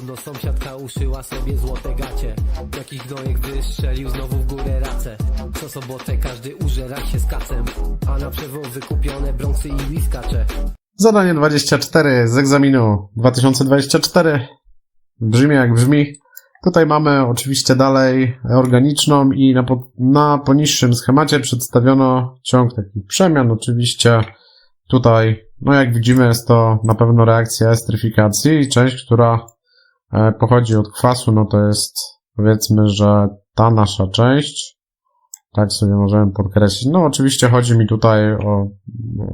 Podobno sąsiadka uszyła sobie złote gacie Jakiś gnojek wystrzelił znowu w górę racę Co sobotę każdy użera się z kacem A na przewozy kupione bronksy i Zadanie 24 z egzaminu 2024. Brzmi jak brzmi. Tutaj mamy oczywiście dalej organiczną i na, po, na poniższym schemacie przedstawiono ciąg takich przemian. Oczywiście tutaj, no jak widzimy, jest to na pewno reakcja estryfikacji część, która pochodzi od kwasu, no to jest powiedzmy, że ta nasza część. Tak sobie możemy podkreślić. No oczywiście chodzi mi tutaj o,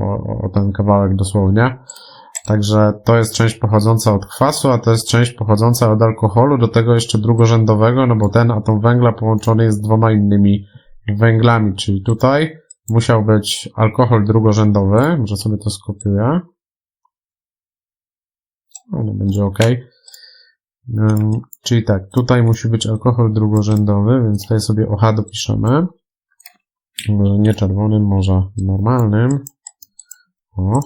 o, o ten kawałek dosłownie. Także to jest część pochodząca od kwasu, a to jest część pochodząca od alkoholu, do tego jeszcze drugorzędowego, no bo ten atom węgla połączony jest z dwoma innymi węglami, czyli tutaj musiał być alkohol drugorzędowy, może sobie to skopiuję. No, będzie ok. Czyli tak, tutaj musi być alkohol drugorzędowy, więc tutaj sobie OH dopiszemy. Może nie czerwonym, może normalnym. O.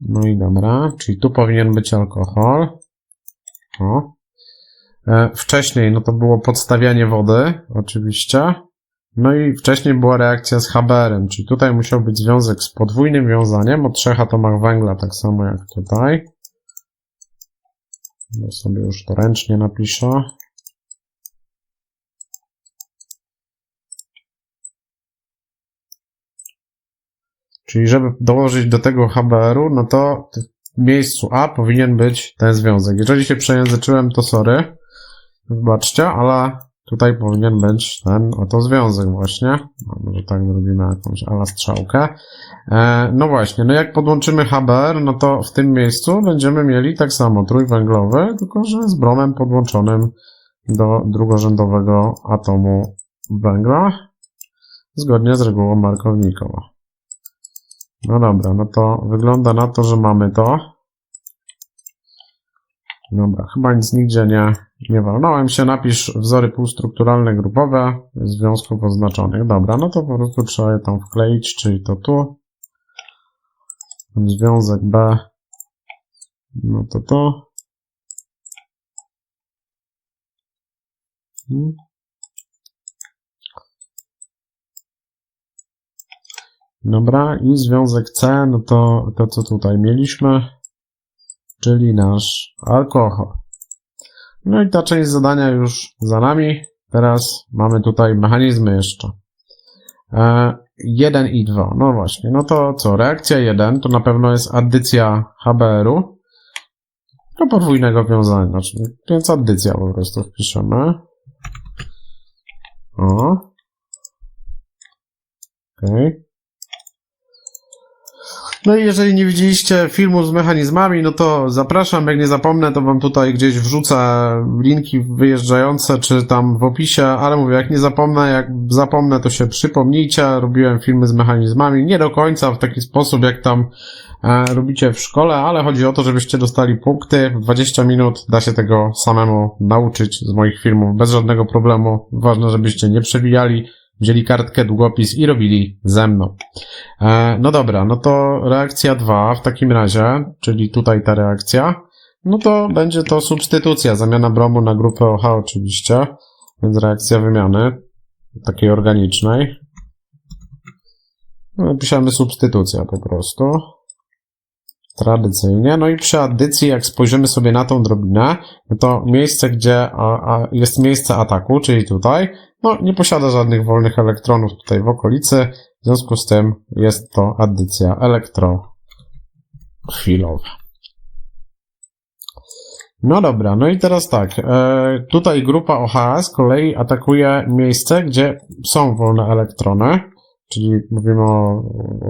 No i dobra, czyli tu powinien być alkohol. O. E, wcześniej, no to było podstawianie wody, oczywiście. No i wcześniej była reakcja z HBr-em, czyli tutaj musiał być związek z podwójnym wiązaniem o trzech atomach węgla, tak samo jak tutaj. Ja sobie już to ręcznie napiszę. Czyli żeby dołożyć do tego HBR-u, no to w miejscu A powinien być ten związek. Jeżeli się przejęzyczyłem, to sorry. Wybaczcie, ale tutaj powinien być ten oto związek właśnie. Może tak zrobimy jakąś ala strzałkę. E, no właśnie, no jak podłączymy HBR, no to w tym miejscu będziemy mieli tak samo trójwęglowy, tylko że z bromem podłączonym do drugorzędowego atomu węgla, zgodnie z regułą markownikową. No dobra, no to wygląda na to, że mamy to. Dobra, chyba nic nigdzie nie, nie walnąłem się. Napisz wzory półstrukturalne grupowe związków oznaczonych. Dobra, no to po prostu trzeba je tam wkleić, czyli to tu. Związek B. No to to. Hmm. Dobra, i związek C, no to to, co tutaj mieliśmy, czyli nasz alkohol. No i ta część zadania już za nami. Teraz mamy tutaj mechanizmy jeszcze. E, 1 i 2. No właśnie, no to co? Reakcja 1 to na pewno jest addycja HBr-u do podwójnego wiązania, więc addycja po prostu wpiszemy. O. Okej. Okay. No i jeżeli nie widzieliście filmu z mechanizmami, no to zapraszam. Jak nie zapomnę, to wam tutaj gdzieś wrzucę linki wyjeżdżające, czy tam w opisie, ale mówię, jak nie zapomnę, jak zapomnę, to się przypomnijcie. Robiłem filmy z mechanizmami, nie do końca w taki sposób, jak tam e, robicie w szkole, ale chodzi o to, żebyście dostali punkty. W 20 minut da się tego samemu nauczyć z moich filmów bez żadnego problemu. Ważne, żebyście nie przewijali wzięli kartkę, długopis i robili ze mną. E, no dobra, no to reakcja 2 w takim razie, czyli tutaj ta reakcja, no to będzie to substytucja, zamiana bromu na grupę OH oczywiście, więc reakcja wymiany takiej organicznej. No, piszemy substytucja po prostu. Tradycyjnie. No i przy addycji, jak spojrzymy sobie na tą drobinę, to miejsce, gdzie a, a jest miejsce ataku, czyli tutaj, no nie posiada żadnych wolnych elektronów tutaj w okolicy, w związku z tym jest to addycja elektrochwilowa. No dobra, no i teraz tak, e, tutaj grupa OH z kolei atakuje miejsce, gdzie są wolne elektrony, czyli mówimy o,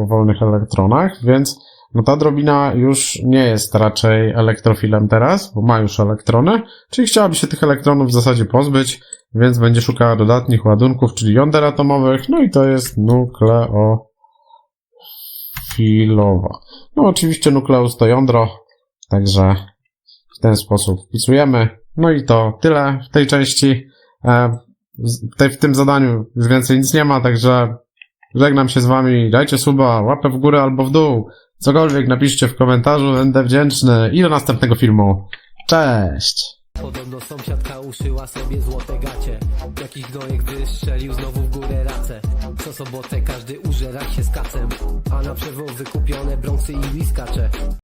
o wolnych elektronach, więc no ta drobina już nie jest raczej elektrofilem teraz, bo ma już elektrony, czyli chciałaby się tych elektronów w zasadzie pozbyć, więc będzie szukała dodatnich ładunków, czyli jąder atomowych, no i to jest nukleofilowa. No oczywiście nukleus to jądro, także w ten sposób wpisujemy. No i to tyle w tej części. E, w tym zadaniu już więcej nic nie ma, także żegnam się z wami. Dajcie suba, łapę w górę albo w dół. Cokolwiek napiszcie w komentarzu, będę wdzięczny i do następnego filmu. Cześć! Podobno sąsiadka uszyła sobie złote gacie. Jakiś gnojek wystrzelił znowu w górę racę. Co sobotę każdy użera się z kacem. A na przewozy kupione brązy i whiskacze